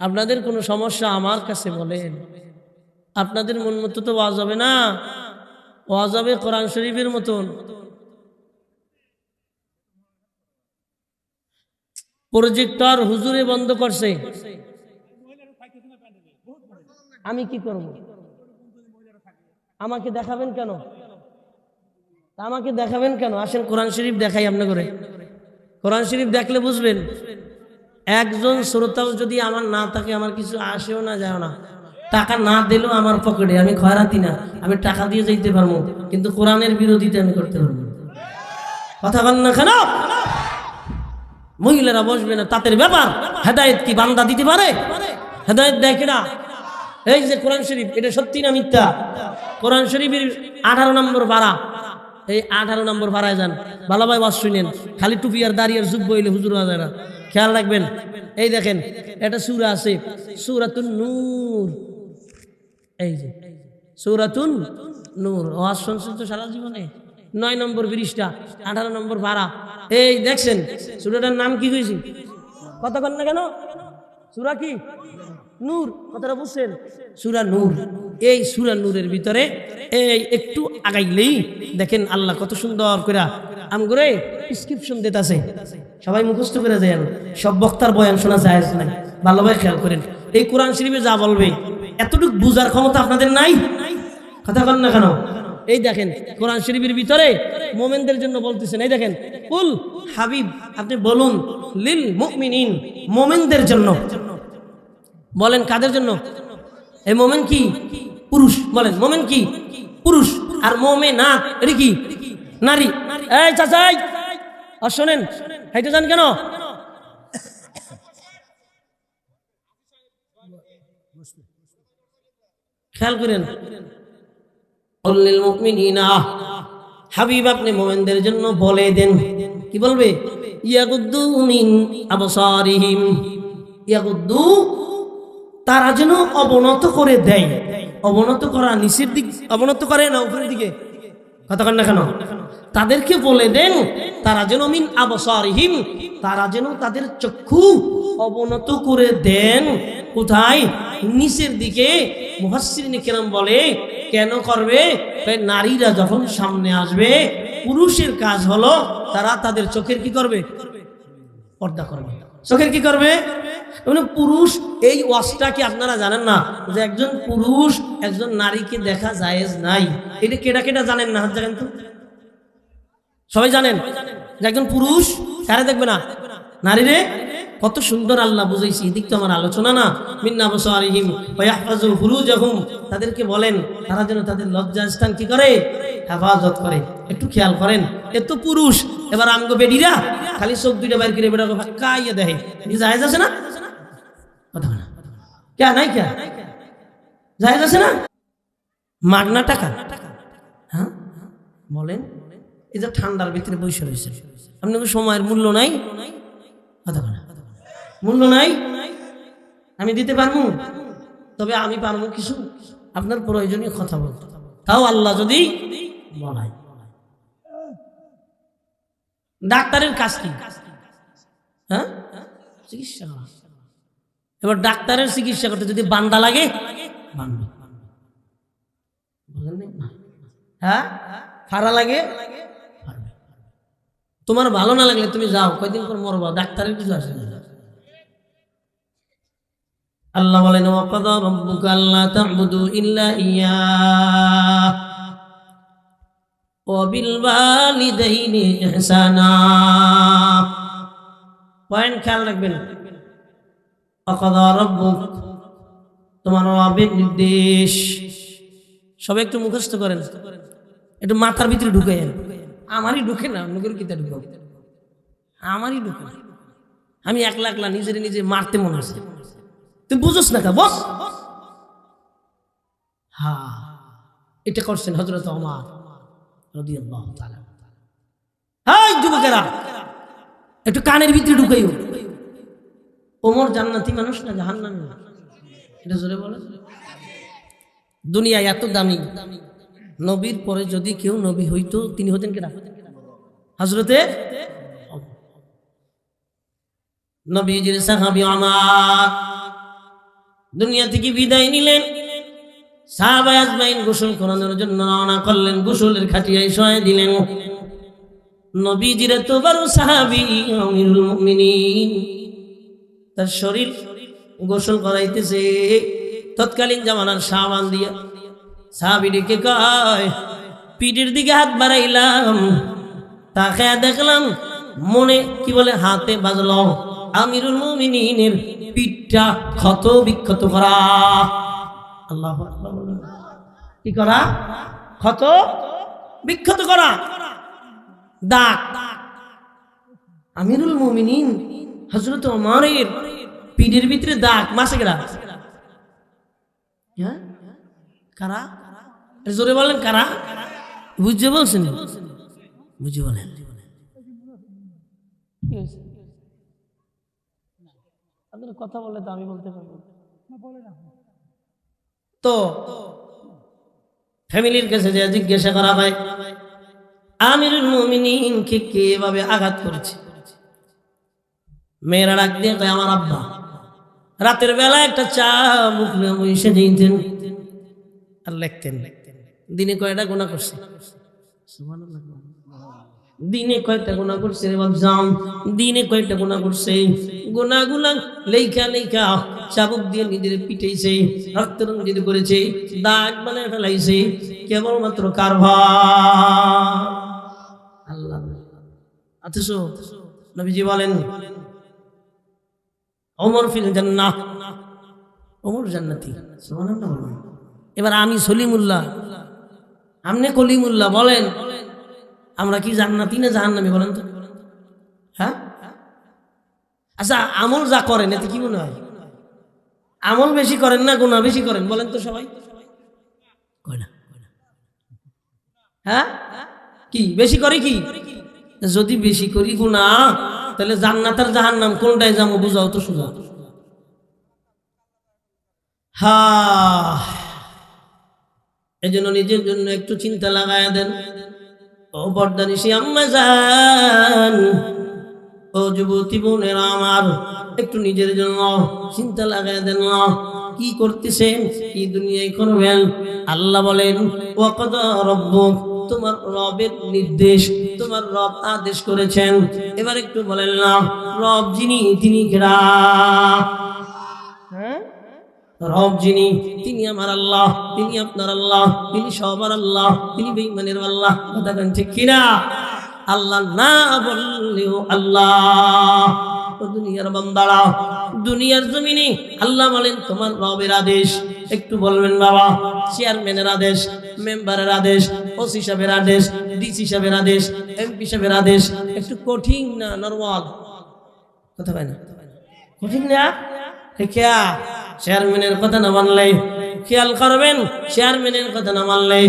আপনাদের কোনো সমস্যা আমার কাছে বলেন। আপনাদের মন মতো তো ওয়াজ হবে না। ওয়াজ হবে কোরআন শরীফের মতন। প্রজেক্টর হুজুরে বন্ধ করছে। আমি কি করব? আমাকে দেখাবেন কেন? আমাকে দেখাবেন কেন? আসেন কোরআন শরীফ দেখাই আপনি করে কোরআন শরীফ দেখলে বুঝবেন। একজন শ্রোতাও যদি আমার না থাকে, আমার কিছু আসেও না যায় না। টাকা না দিলেও আমার পকেটে, আমি খয়রাতি না, আমি টাকা দিয়ে যাইতে পারব, কিন্তু কোরআনের বিরোধিতা আমি করতে পারব। কথা বল না কেন? মহিলারা বসবে না তাদের ব্যাপার। হেদায়েত কি বান্দা দিতে পারে? হেদায়েত দেয় কিনা? এই যে কোরআন শরীফ, এটা সত্যি না মিথ্যা? কোরআন শরীফের আঠারো নম্বর ভাড়া এই আঠারো নম্বর ভাড়ায় যান। ভালোভাবে বাস শুনেন। খালি টুপি আর দাঁড়িয়ে যুগ বইলে হুজুর হওয়া যায় না। খেয়াল রাখবেন। এই দেখেন, এটা সুরা আছে। সুরাতুন নূর। এই যে, সৌরাতুন নূর। ওয়াজ শুনছেন তো সারা জীবনে? নয় নম্বর ব্রিজটা, আঠারো নম্বর ভাড়া। এই দেখছেন, সুরাটার নাম কি হয়েছে? কর না কেন? সুরা কি? নূর। কথাটা বুঝছেন? সুরা নূর। এই সুরা নূরের ভিতরে এই একটু আগাইলেই দেখেন আল্লাহ কত সুন্দর করে আমগরে প্রেসক্রিপশন দিতেছে। সবাই মুখস্থ করে যায় সব বক্তার বয়ান শোনা যায় নাই? ভালোভাবে খেয়াল করেন। এই কোরআন শরীফে যা বলবে, এতটুকু বুঝার ক্ষমতা আপনাদের নাই? কথা বলেন না কেন? এই দেখেন, কোরআন শরীফের ভিতরে মোমেনদের জন্য বলতেছেন, এই দেখেন, কুল হাবিব, আপনি বলুন, লিল মুমিনিন, মোমেনদের জন্য বলেন কাদের জন্য? এই মোমেন কি? পুরুষ। বলেন, মোমেন কি? পুরুষ। আর মোমে না, এটা কি? নারী। এই চাচাই আর শোনেন হাইতে যান কেন? খেয়াল করেন। হাবিব আপনি মোমেনদের জন্য বলে দেন। কি বলবে? মিন তারা যেন অবনত করে দেয়। অবনত করা নিচের দিক, অবনত করে না উপরের দিকে? কথা না কেন? তাদেরকে বলে দেন, তারা যেন মিন আবসারিহিম, তারা যেন তাদের চক্ষু অবনত করে দেন। কোথায়? নিচের দিকে। কেরাম বলে, কেন করবে? নারীরা যখন সামনে আসবে, পুরুষের কাজ হলো তারা তাদের চোখের কি করবে? পর্দা করবে। চোখের কি করবে? মানে পুরুষ, এই ওয়াজটা কি আপনারা জানেন না? যে একজন পুরুষ, একজন নারীকে দেখা জায়েজ নাই। এটা কেটা কেটা জানেন না? হাত জানেন তো। সবাই জানেন? যে একজন পুরুষ, কারে দেখবে না? নারী রে কত সুন্দর আল্লাহ বুঝাইছি। এদিক তো আমার আলোচনা না। মিন্না বসারিহিম ওয়াহফাজু ফুরুজাহুম। তাদেরকে বলেন, তারা যেন তাদের লজ্জাস্থান কি করে? হেফাজত করে। একটু খেয়াল করেন। এ তো পুরুষ, এবার আমগো বেডিরা খালি চোখ দুইটা বাইর বেড়া কাইয়া দেয় জায়েজ আছে না? কে নাই কে জায়েজ আছে না? মাগনা টাকা। হ্যাঁ? বলেন, এই যে ঠান্ডার ভিতরে বসে রয়েছে। আপনাকে সময়ের মূল্য নাই? মূল্য নাই? আমি দিতে পারব? তবে আমি পারব কিছু। আপনার প্রয়োজনীয় কথা বলতে। তাও আল্লাহ যদি বলাই ডাক্তারের কাজ কি? হ্যাঁ? চিকিৎসা। এবার ডাক্তারের চিকিৎসা করতে যদি বান্দা লাগে হ্যাঁ? লাগে? তোমার ভালো না লাগলে তুমি যাও, কয়দিন পর মরবা, ডাক্তারের কিছু আসে না। আল্লাহ বলেন পয়েন্ট খেয়াল রাখবেন। তোমার রবের নির্দেশ। সবাই একটু মুখস্থ করেন। একটু মাথার ভিতরে ঢুকে আমারই ঢুকে না অন্যকের কিতা ঢুকাবো আমারই ঢুকে না। আমি একলা একলা নিজের নিজে মারতে মনে আছে তুই বুঝোস না কা, বস। হা, এটা করছেন হজরত আমার রাদিয়াল্লাহু তাআলা। হাই যুবকেরা, একটু কানের ভিতরে ঢুকাইও। ওমর জান্নাতি মানুষ না জাহান্নামী এটা জোরে বলে। দুনিয়া এত দামি। নবীর পরে যদি কেউ নবী হইতো, তিনি হতেন কেনা হজরতে নবীজির সাহাবি আমার দুনিয়া থেকে বিদায় নিলেন। সাহাবাই আজমাইন গোসল করানোর জন্য রওনা করলেন, গোসলের খাটিয়ায় শোয়া দিলেন। নবীজির তো বড় সাহাবি আমিরুল মুমিনিন। তার শরীর গোসল করাইতেছে। তৎকালীন জামানার সাবান দিয়া। সাহাবি ডেকে কয়, পিঠের দিকে হাত বাড়াইলাম, তাকে দেখলাম মনে কি বলে হাতে বাজল, আমিরুল মুমিনিনের পিঠটা ক্ষত বিক্ষত করা। আল্লাহ কি করা? ক্ষত বিক্ষত করা। দাগ। আমিরুল মুমিনিন হজরত ওমরের পিঠের ভিতরে দাগ মাসে গেরা হ্যাঁ? কারা? জোরে বলেন কারা? বুঝতে বলছেন? বুঝে বলেন। আপনার কথা বললে তো আমি বলতে পারব। তো ফ্যামিলির কাছে যে জিজ্ঞাসা করা হয় আমিরুল মুমিনিনকে কে এভাবে আঘাত করেছে? মেয়েরা ডাক দিয়ে কয়, আমার আব্বা। রাতের বেলা একটা চা মুখ নিয়ে দিতেন। আর লেখতেন দিনে কয়টা গোনা করছে? দিনে কয়টা গোনা করছে রে বাবজাম দিনে কয়টা গোনা করছে? গোনা গুলা লেখা লেখা চাবুক দিয়ে নিজের পিটাইছে রক্তরঞ্জিত করেছে, দাগ বানায় ফেলাইছে, কেবলমাত্র কারভার আল্লাহ অথচ নবীজি বলেন অমর ফিল জান্নাহ। অমর জান্নাতি এবার আমি সলিমুল্লাহ। আমনে কলিমুল্লাহ বলেন, আমরা কি জান্নাতি না জাহান্নামি বলেন তো? হ্যাঁ? আচ্ছা আমল যা করেন, এতে কি মনে হয়? আমল বেশি করেন না গুণা বেশি করেন, বলেন তো সবাই। হ্যাঁ? কি, বেশি করে কি? যদি বেশি করি গুণা তাহলে জান্নাত আর জাহান্নাম কোনটায় যাব বুঝাও তো সোজা। হা। এই জন্য নিজের জন্য একটু চিন্তা লাগায় দেন। ও বর্দানিসি আম্মা যান ও যুবতী বোনেরা আমার, একটু নিজের জন্য চিন্তা লাগায় দেন। কি করতেছেন? কি দুনিয়ায় করবেন? আল্লাহ বলেন ও কত রব্ব তোমার রবের নির্দেশ তোমার রব আদেশ করেছেন। এবার একটু বলেন না রব যিনি তিনি কেরা হ্যাঁ? রব যিনি তিনি আমার আল্লাহ তিনি আপনার আল্লাহ তিনি সবার আল্লাহ তিনি বেইমানের আল্লাহ। কথা কেন ঠিক কিনা? আল্লাহ না বললেও আল্লাহ। দুনিয়ার বান্দারা দুনিয়ার জমিনে আল্লাহ বলেন, তোমার রবের আদেশ। একটু বলবেন, বাবা, চেয়ারম্যানের আদেশ, মেম্বারের আদেশ, ওসি সাহেবের আদেশ, ডিসি সাহেবের আদেশ, এমপি সাহেবের আদেশ, একটু কঠিন না নর্মাল কথা পায় না? কঠিন না? খেয়া চেয়ারম্যানের কথা না মানলে খেয়াল করবেন, চেয়ারম্যানের কথা না মানলে